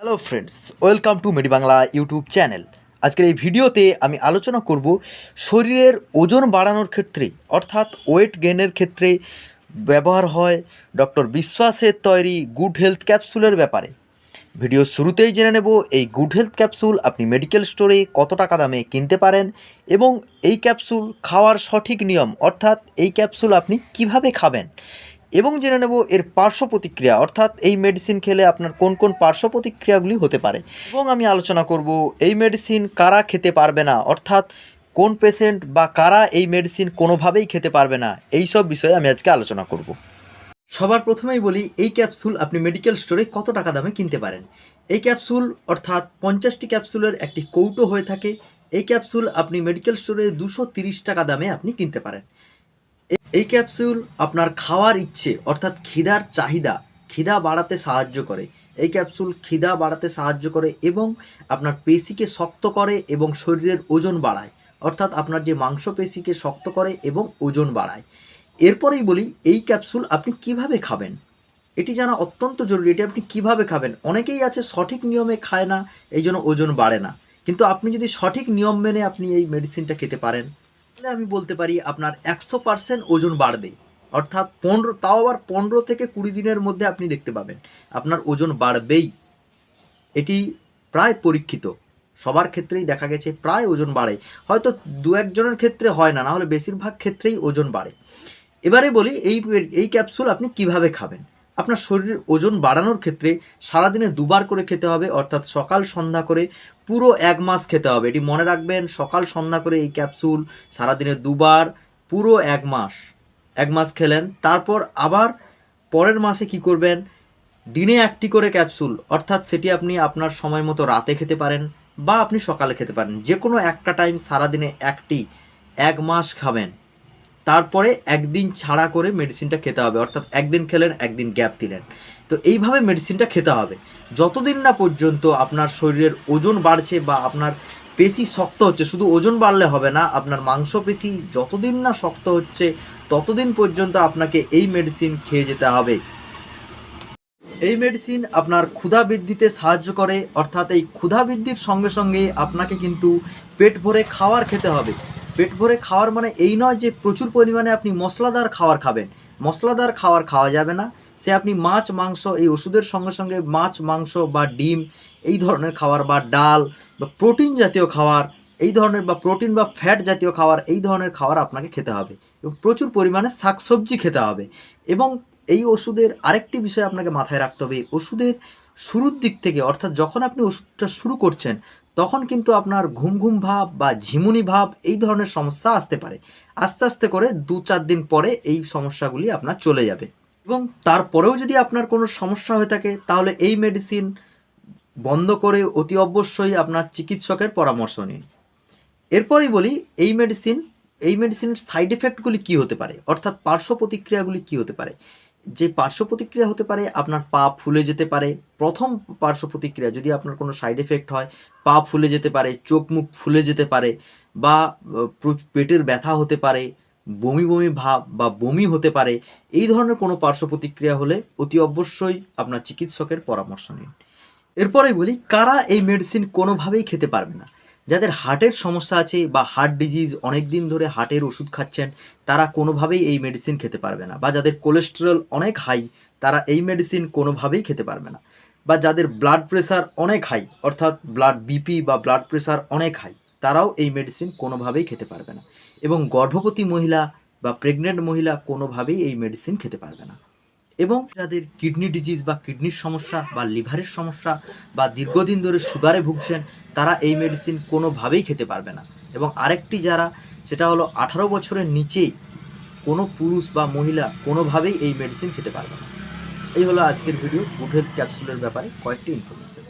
Hello friends welcome to মেডি Bangla YouTube channel আজকের এই ভিডিওতে আমি আলোচনা করব শরীরের ওজন বাড়ানোর ক্ষেত্রে, অর্থাৎ ওয়েট গেনের ক্ষেত্রে ব্যবহার হয় ডক্টর বিশ্বাসের তৈরি গুড হেলথ ক্যাপসুলের ব্যাপারে। ভিডিও শুরুতেই জেনে নেব এই গুড হেলথ ক্যাপসুল আপনি মেডিকেল স্টোরে কত টাকা দামে কিনতে পারেন এবং এই ক্যাপসুল খাওয়ার সঠিক নিয়ম, অর্থাৎ এই ক্যাপসুল আপনি কীভাবে খাবেন। এবং জেনে নেব এর পার্শ্ব প্রতিক্রিয়া, অর্থাৎ এই মেডিসিন খেলে আপনার কোন কোন পার্শ্ব প্রতিক্রিয়াগুলি হতে পারে। এবং আমি আলোচনা করব, এই মেডিসিন কারা খেতে পারবে না? অর্থাৎ কোন পেশেন্ট বা কারা এই মেডিসিন কোনোভাবেই খেতে পারবে না? এই সব বিষয়ে আমি আজকে আলোচনা করব। সবার প্রথমেই বলি, এই ক্যাপসুল আপনি মেডিকেল স্টোরে কত টাকা দামে কিনতে পারেন? এই ক্যাপসুল অর্থাৎ পঞ্চাশটি ক্যাপসুলের একটি কৌটো হয়ে থাকে। এই ক্যাপসুল আপনি মেডিকেল স্টোরে দুশো টাকা দামে আপনি কিনতে পারেন। এই ক্যাপসুল আপনার খাওয়ার ইচ্ছে, অর্থাৎ খিদার চাহিদা, খিদা বাড়াতে সাহায্য করে। এই ক্যাপসুল খিদা বাড়াতে সাহায্য করে এবং আপনার পেশিকে শক্ত করে এবং শরীরের ওজন বাড়ায়। অর্থাৎ আপনার যে মাংসপেশিকে শক্ত করে এবং ওজন বাড়ায়। এরপরেই বলি, এই ক্যাপসুল আপনি কীভাবে খাবেন? এটি জানা অত্যন্ত জরুরি, এটি আপনি কীভাবে খাবেন? অনেকেই আছে সঠিক নিয়মে খায় না এই জন্য ওজন বাড়ে না। কিন্তু আপনি যদি সঠিক নিয়ম মেনে আপনি এই মেডিসিনটা খেতে পারেন তাহলে আমি বলতে পারি আপনার একশো পার্সেন্ট ওজন বাড়বে। অর্থাৎ পনেরো, তাও আবার পনেরো থেকে কুড়ি দিনের মধ্যে আপনি দেখতে পাবেন, আপনার ওজন বাড়বেই। এটি প্রায় পরীক্ষিত। সবার ক্ষেত্রেই দেখা গেছে প্রায় ওজন বাড়ে। হয়তো দু একজনের ক্ষেত্রে হয় না না হলে বেশিরভাগ ক্ষেত্রেই ওজন বাড়ে। এবারে বলি, এই এই ক্যাপসুল আপনি কীভাবে খাবেন? আপনার শরীরের ওজন বাড়ানোর ক্ষেত্রে সারাদিনে দুবার করে খেতে হবে, অর্থাৎ সকাল সন্ধ্যা করে পুরো এক মাস খেতে হবে। এটি মনে রাখবেন, সকাল সন্ধ্যা করে এই ক্যাপসুল সারাদিনে দুবার, পুরো এক মাস। এক মাস খেলেন, তারপর আবার পরের মাসে কি করবেন? দিনে একটি করে ক্যাপসুল, অর্থাৎ সেটি আপনি আপনার সময় মতো রাতে খেতে পারেন বা আপনি সকালে খেতে পারেন। যে কোনো একটা টাইম সারাদিনে একটি, এক মাস খাবেন। তারপরে একদিন ছাড়া করে মেডিসিনটা খেতে হবে, অর্থাৎ একদিন খেলেন, একদিন গ্যাপ দিলেন। তো এইভাবে মেডিসিনটা খেতে হবে। যতদিন না পর্যন্ত আপনার শরীরের ওজন বাড়ছে বা আপনার পেশি শক্ত হচ্ছে, শুধু ওজন বাড়লে হবে না, আপনার মাংসপেশি যতদিন না শক্ত হচ্ছে, ততদিন পর্যন্ত আপনাকে এই মেডিসিন খেয়ে যেতে হবে। এই মেডিসিন আপনার ক্ষুধা বৃদ্ধিতে সাহায্য করে, অর্থাৎ এই ক্ষুধা বৃদ্ধির সঙ্গে সঙ্গে আপনাকে কিন্তু পেট ভরে খাবার খেতে হবে। পেট ভরে খাওয়ার মানে এই নয় যে প্রচুর পরিমাণে আপনি মশলাদার খাবার খাবেন। মশলাদার খাবার খাওয়া যাবে না। সে আপনি মাছ, মাংস, এই ওষুধের সঙ্গে সঙ্গে মাছ, মাংস বা ডিম, এই ধরনের খাবার বা ডাল বা প্রোটিন জাতীয় খাবার, এই ধরনের বা প্রোটিন বা ফ্যাট জাতীয় খাবার, এই ধরনের খাবার আপনাকে খেতে হবে। এবং প্রচুর পরিমাণে শাকসবজি খেতে হবে। এবং এই ওষুধের আরেকটি বিষয় আপনাকে মাথায় রাখতে হবে। ওষুধের শুরুর দিক থেকে, অর্থাৎ যখন আপনি ওষুধটা শুরু করছেন তখন কিন্তু আপনার ঘুম ঘুম ভাব বা ঝিমুনি ভাব এই ধরনের সমস্যা আসতে পারে। আস্তে আস্তে করে দু চার দিন পরে এই সমস্যাগুলি আপনার চলে যাবে। এবং তারপরেও যদি আপনার কোনো সমস্যা হয়ে থাকে, তাহলে এই মেডিসিন বন্ধ করে অতি অবশ্যই আপনার চিকিৎসকের পরামর্শ নিন। এরপরেই বলি, এই মেডিসিন এই মেডিসিনের সাইড এফেক্টগুলি কী হতে পারে? অর্থাৎ পার্শ্ব প্রতিক্রিয়াগুলি কী হতে পারে? যে পার্শ্ব প্রতিক্রিয়া হতে পারে, আপনার পা ফুলে যেতে পারে, প্রথম পার্শ্ব প্রতিক্রিয়া যদি আপনার কোনো সাইড এফেক্ট হয়, পা ফুলে যেতে পারে, চোখ মুখ ফুলে যেতে পারে বা পেটের ব্যথা হতে পারে, বমি বমি ভাব বা বমি হতে পারে, এই ধরনের কোনো পার্শ্ব প্রতিক্রিয়া হলে অতি অবশ্যই আপনার চিকিৎসকের পরামর্শ নিন। এরপরে বলি, কারা এই মেডিসিন কোনোভাবেই খেতে পারবে না? যাদের হার্টের সমস্যা আছে বা হার্ট ডিজিজ অনেক দিন ধরে হার্টের ওষুধ খাচ্ছেন, তারা কোনোভাবেই এই মেডিসিন খেতে পারবে না। বা যাদের কোলেস্টেরল অনেক হাই তারা এই মেডিসিন কোনোভাবেই খেতে পারবে না। বা যাদের ব্লাড প্রেশার অনেক হাই অর্থাৎ ব্লাড বিপি বা ব্লাড প্রেশার অনেক হাই তারাও এই মেডিসিন কোনোভাবেই খেতে পারবে না। এবং গর্ভবতী মহিলা বা প্রেগনেন্ট মহিলা কোনোভাবেই এই মেডিসিন খেতে পারবে না। এবং যাদের কিডনি ডিজিজ বা কিডনির সমস্যা বা লিভারের সমস্যা বা দীর্ঘদিন ধরে সুগারে ভুগছেন, তারা এই মেডিসিন কোনোভাবেই খেতে পারবে না। এবং আরেকটি যারা, সেটা হলো আঠারো বছরের নিচেই কোনো পুরুষ বা মহিলা কোনোভাবেই এই মেডিসিন খেতে পারবে না। এই হলো আজকের ভিডিও হেলথ ক্যাপসুলের ব্যাপারে কয়েকটি ইনফরমেশন